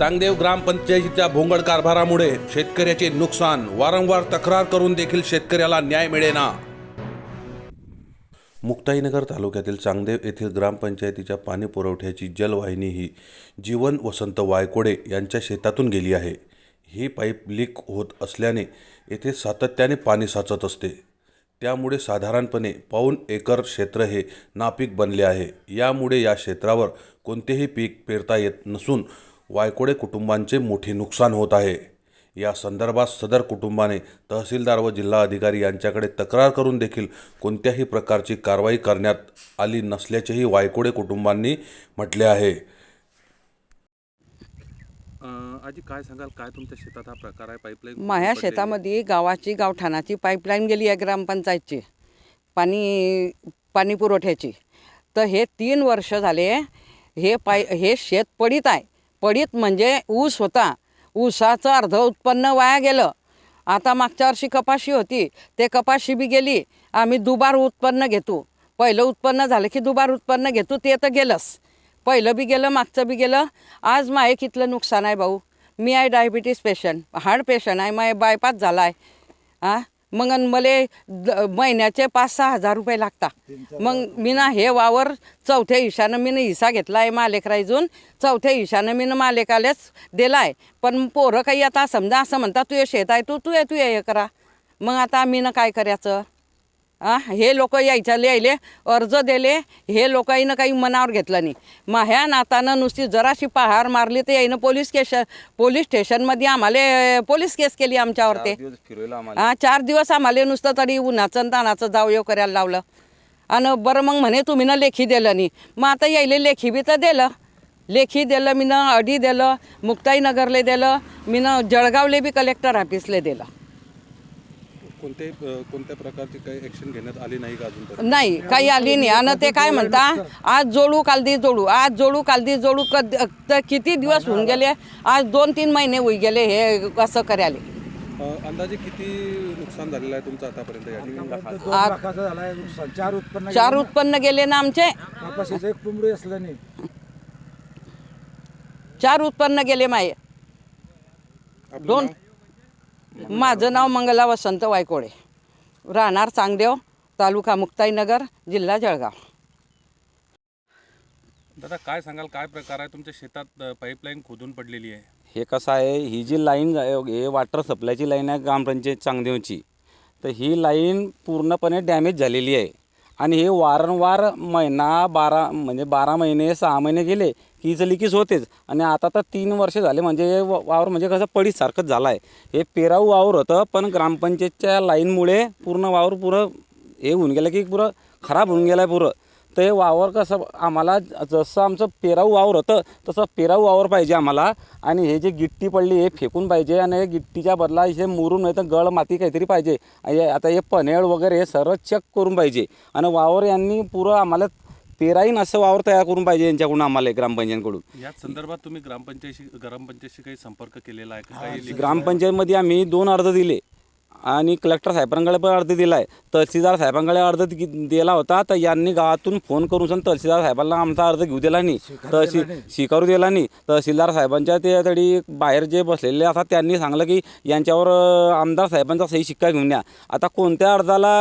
चांगदेव ग्रामपंचायतीच्या भोंगड कारभारामुळे शेतकऱ्याचे नुकसान वारंवार तक्रार करून देखील शेतकऱ्याला न्याय मिळेना. मुक्ताईनगर तालुक्यातील चांगदेव येथील ग्रामपंचायतीच्या पाणी पुरवठ्याची जलवाहिनी ही जीवन वसंत वायकोडे यांच्या शेतातून गेली आहे. ही पाईप लीक होत असल्याने येथे सातत्याने पाणी साचत असते. त्यामुळे साधारणपणे पाऊन एकर क्षेत्र हे नापीक बनले आहे. यामुळे या क्षेत्रावर कोणतेही पीक पेरता येत नसून वायकोडे कुटुंबांचे मोठे नुकसान होत आहे. या संदर्भात सदर कुटुंबाने तहसीलदार व जिल्हा अधिकारी यांच्याकडे तक्रार करून देखील कोणत्याही प्रकारची कारवाई करण्यात आली नसल्याचेही वायकोडे कुटुंबांनी म्हटले आहे. आजी काय सांगाल? काय तुमच्या शेतात हा प्रकार आहे? पाईपलाईन माझ्या शेतामध्ये गावाची गावठाणाची पाईपलाईन गेली आहे ग्रामपंचायतची. पाणी पाणी पुरवठ्याची. तर हे तीन वर्ष झाले हे पाय हे शेत पडीत आहे. पडीत म्हणजे ऊस होता. ऊसाचं अर्ध उत्पन्न वाया गेलं. आता मागच्या वर्षी कपाशी होती. ते कपाशी बी गेली. आम्ही दुबार उत्पन्न घेतो. पहिलं उत्पन्न झालं की दुबार उत्पन्न घेतो ते तर गेलंच. पहिलं बी गेलं मागचं बी गेलं. आज माय कितलं नुकसान आहे भाऊ? मी आहे डायबिटीस पेशंट हार्ट पेशंट आहे माय बायपास झाला आहे हां मग मले द- महिन्याचे पाच सहा हजार रुपये लागतात मग मी ना हे वावर चौथ्या हिशानं मी हिस्सा घेतला आहे मालेकराईजून. चौथ्या हिशानं मी मालेकालेच दिला आहे पण पोरं काही आता समजा असं म्हणतात तू हे शेत आहे तू तू ये तू ये हे करा. मग आता मी ना काय करायचं? आ हे लोक यायच्या यायले अर्ज दिले हे लोकांना काही मनावर घेतलं नाही. माझ्या नातानं नुसती जराशी पहार मारली तर यायनं पोलीस स्टेशन पोलीस स्टेशनमध्ये आम्हाला पोलीस केस केली आमच्यावरती हा चार दिवस आम्हाला नुसतं तरी उन्हाचं तानाचं जाऊ येऊ करायला लावलं. आणि बरं मग म्हणे तुम्ही ना लेखी दिलं नाही. मग आता यायले लेखी बी तर दिलं. लेखी दिलं मी ना अडी दिलं मुक्ताईनगरले दिलं मी ना जळगावले बी कलेक्टर ऑफिसले दिलं. कोणते कोणत्या प्रकारची काही ऍक्शन घेण्यात आली नाही का अजून नाही काही आली नाही. आणि ते काय म्हणता? आज जोडू कालदी जोडू. आज जोडू कालदी जोडू कद तर किती दिवस होऊन गेले? आज दोन तीन महिने होई गेले हे असं करायला? अंदाजे किती नुकसान झालेलं आहे तुमचं आतापर्यंत चार उत्पन्न चार उत्पन्न गेले ना आमचे? एक असलं नाही. चार उत्पन्न गेले माये. दोन माझं नाव मंगला वसंत वायकोडे. राहणार चांगदेव तालुका मुक्ताईनगर जिल्हा जळगाव. दादा काय सांगाल? काय प्रकार आहे? तुमच्या शेतात पाईपलाईन खोदून पडलेली आहे. हे कसं आहे ही जी लाईन आहे, हे वॉटर सप्लायची लाईन आहे ग्रामपंचायत चांगदेवची. तर ही लाईन पूर्णपणे डॅमेज झालेली आहे. आणि हे वारंवार महिना बारा म्हणजे बारा महिने सहा महिने गेले की हिचं लिकीज होतेच. आणि आता तर तीन वर्ष झाले म्हणजे हे व- वावर म्हणजे कसं पडीसारखंच झालं आहे हे पेराऊ वावर होतं पण ग्रामपंचायतच्या लाईनमुळे पूर्ण वावर पुरं हे होऊन गेलं की पुरं खराब होऊन गेलं आहे पुरं. तर हे वावर कसं आम्हाला जसं आमचं पेराऊ वावर होतं तसं पेराऊ वावर पाहिजे आम्हाला. आणि हे जे गिट्टी पडली हे फेकून पाहिजे आणि हे गिट्टीच्या बदला हे मुरून नाही तर गळ माती काहीतरी पाहिजे. आणि आता हे पनेळ वगैरे हे सर्व चेक करून पाहिजे. आणि वावर यांनी पुरं आम्हाला पेराईन असं वावर तयार करून पाहिजे यांच्याकडून आम्हाला ग्रामपंचायतकडून. या संदर्भात तुम्ही ग्रामपंचायतशी ग्रामपंचायतशी काही संपर्क केलेला आहे ग्रामपंचायतमध्ये आम्ही दोन अर्ज दिले. आणि कलेक्टर साहेबांकडे पण अर्ज दिला आहे तहसीलदार साहेबांकडे अर्ज दिला होता तर यांनी गावातून फोन करून तहसीलदार साहेबांना आमचा अर्ज घेऊ दिला नाही. तहसील स्वीकारू दिला नाही. तहसीलदार साहेबांच्या ते तरी बाहेर जे बसलेले असतात त्यांनी सांगलं की यांच्यावर आमदार साहेबांचा सही शिक्का घेऊन या. आता कोणत्या अर्जाला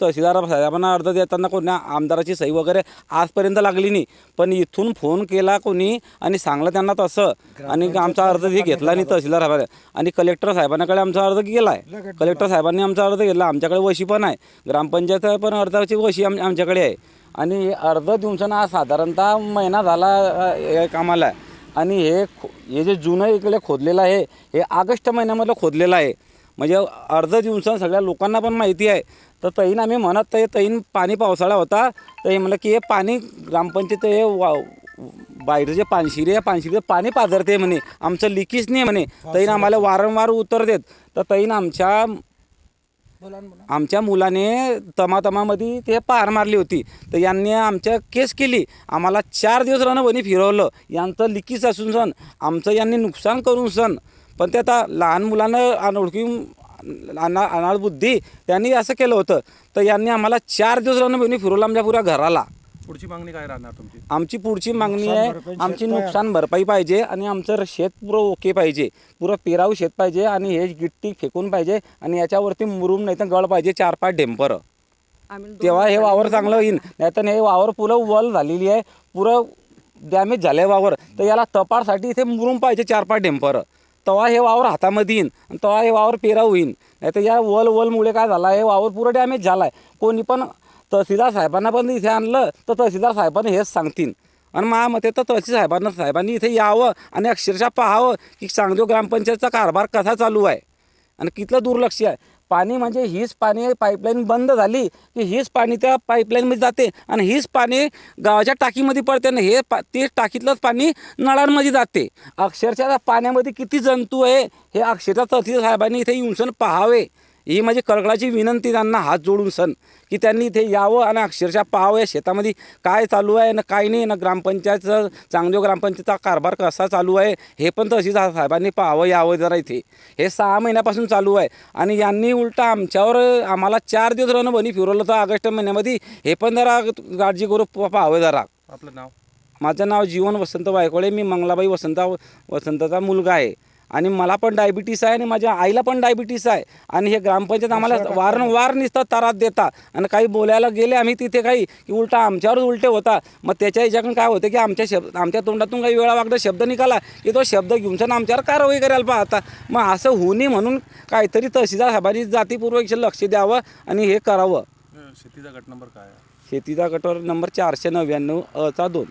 तहसीलदार साहेबांना अर्ज देताना कोणत्या आमदाराची सही वगैरे आजपर्यंत लागली नाही. पण इथून फोन केला कोणी आणि सांगलं त्यांना तसं. आणि आमचा अर्ज हे घेतला नाही तहसीलदार साहेबांना. आणि कलेक्टर साहेबांकडे आमचा अर्ज गेला आहे कलेक्टर साहेबांनी आमचा अर्ज घेतला. आमच्याकडे वशी पण आहे. ग्रामपंचायत पण अर्जाची वशी आम आमच्याकडे आहे. आणि हे अर्ज दिवसानं आज साधारणतः महिना झाला अ, कामाला आहे. आणि हे खो हे जे जुनं इकडे खोदलेलं आहे हे ऑगस्ट महिन्यामधलं खोदलेलं आहे. म्हणजे अर्ध दिवसान सगळ्या लोकांना पण माहिती आहे. तर तैन आम्ही म्हणत तर तैन पाणी पावसाळा होता. तर हे म्हणलं की हे पाणी ग्रामपंचायत हे वा बाहेर जे पानशिरी आहे पानशिरीचं पाणी पाझरते म्हणे. आमचं लिकीच नाही म्हणे. तैन आम्हाला वारंवार उत्तर देत. तर तैन आमच्या आमच्या मुलाने तमातमामध्ये ते पार मारली होती. तर यांनी आमच्या केस केली. आम्हाला चार दिवस रणबनी फिरवलं. यांचं लिकीच असून सण आमचं यांनी नुकसान करून सण. पण ते आता लहान मुलांना अनोळखी अना अनाळबुद्धी त्यांनी असं केलं होतं. तर यांनी आम्हाला चार दिवस रणबनी फिरवलं आमच्या पुऱ्या घराला. पुढची मागणी काय राहणार तुमची? आमची पुढची मागणी आहे आमची. नुकसान भरपाई पाहिजे आणि आमचं शेत पुरं ओके पाहिजे. पुरं पेराऊ शेत पाहिजे आणि हे गिट्टी फेकून पाहिजे आणि याच्यावरती मुरुम नाही तर गळ पाहिजे चार पाच डेंपर. तेव्हा हे वावर चांगलं होईल नाही तर हे वावर पुरं वल झालेली आहे पुरं डॅमेज झालं आहे वावर. तर याला तपासाठी इथे मुरुम पाहिजे चार पाच डेंपर. तेव्हा हे वावर हातामध्ये येईन आणि तेव्हा हे वावर पेराव होईन. नाही तर या वल वलमुळे काय झालं आहे वावर पुरं डॅमेज झाला आहे कोणी पण तहसीलदार साहेबांना पण इथे आणलं तर तहसीलदार साहेबांनी हेच सांगतील. आणि माझ्या मते तर तहसील साहेबांना साहेबांनी इथे यावं आणि अक्षरशः पाहावं की चांगदेव ग्रामपंचायतचा कारभार कसा चालू आहे. आणि कितलं दुर्लक्ष आहे. पाणी म्हणजे हीच पाणी पाईपलाईन बंद झाली की हीच पाणी त्या पाईपलाईनमध्ये जाते आणि हीच पाणी गावाच्या टाकीमध्ये पडते आणि हे पा ते टाकीतलंच पाणी नळांमध्ये जाते. अक्षरशः पाण्यामध्ये किती जंतू आहे हे अक्षरशः तहसील साहेबांनी इथे येऊन पाहावे. ही माझी कळकळाची विनंती त्यांना हात जोडून सण की त्यांनी इथे यावं आणि अक्षरशः पाहावं या शेतामध्ये काय चालू आहे ना काय नाही. ना ग्रामपंचायतचं चांगदेव ग्रामपंचायतचा कारभार कसा चालू आहे हे पण तहसील साहेबांनी पाहावं यावं जरा इथे. हे सहा महिन्यापासून चालू आहे आणि यांनी उलटा आमच्यावर आम्हाला चार दिवस राहणं बनी फिरवलं होतं ऑगस्ट महिन्यामध्ये. हे पण जरा काळजी करू पाहावं जरा. आपलं नाव? माझं नाव जीवन वसंत वायकोळे. मी मंगलाबाई वसंता वसंताचा मुलगा आहे. आणि मला पण डायबिटीस आहे आणि माझ्या आईला पण डायबिटीस आहे. आणि हे ग्रामपंचायत आम्हाला वारंवार नुसतं त्रास देता आणि काही बोलायला गेले आम्ही तिथे काही की उलटा आमच्यावरच उलटे होता मग त्याच्या ह्याच्याकडून काय होतं की आमच्या शब्द आमच्या तोंडातून काही वेळा वागदा शब्द निघाला की तो शब्द घेऊन आमच्यावर कारवाई करायला पाहता. मग असं होऊ नये म्हणून काहीतरी तहसीलदार साहेबांनी जातीपूर्वक लक्ष द्यावं आणि हे करावं. शेतीचा गट नंबर काय शेतीचा गटवर नंबर चारशे नव्याण्णव अचा दोन.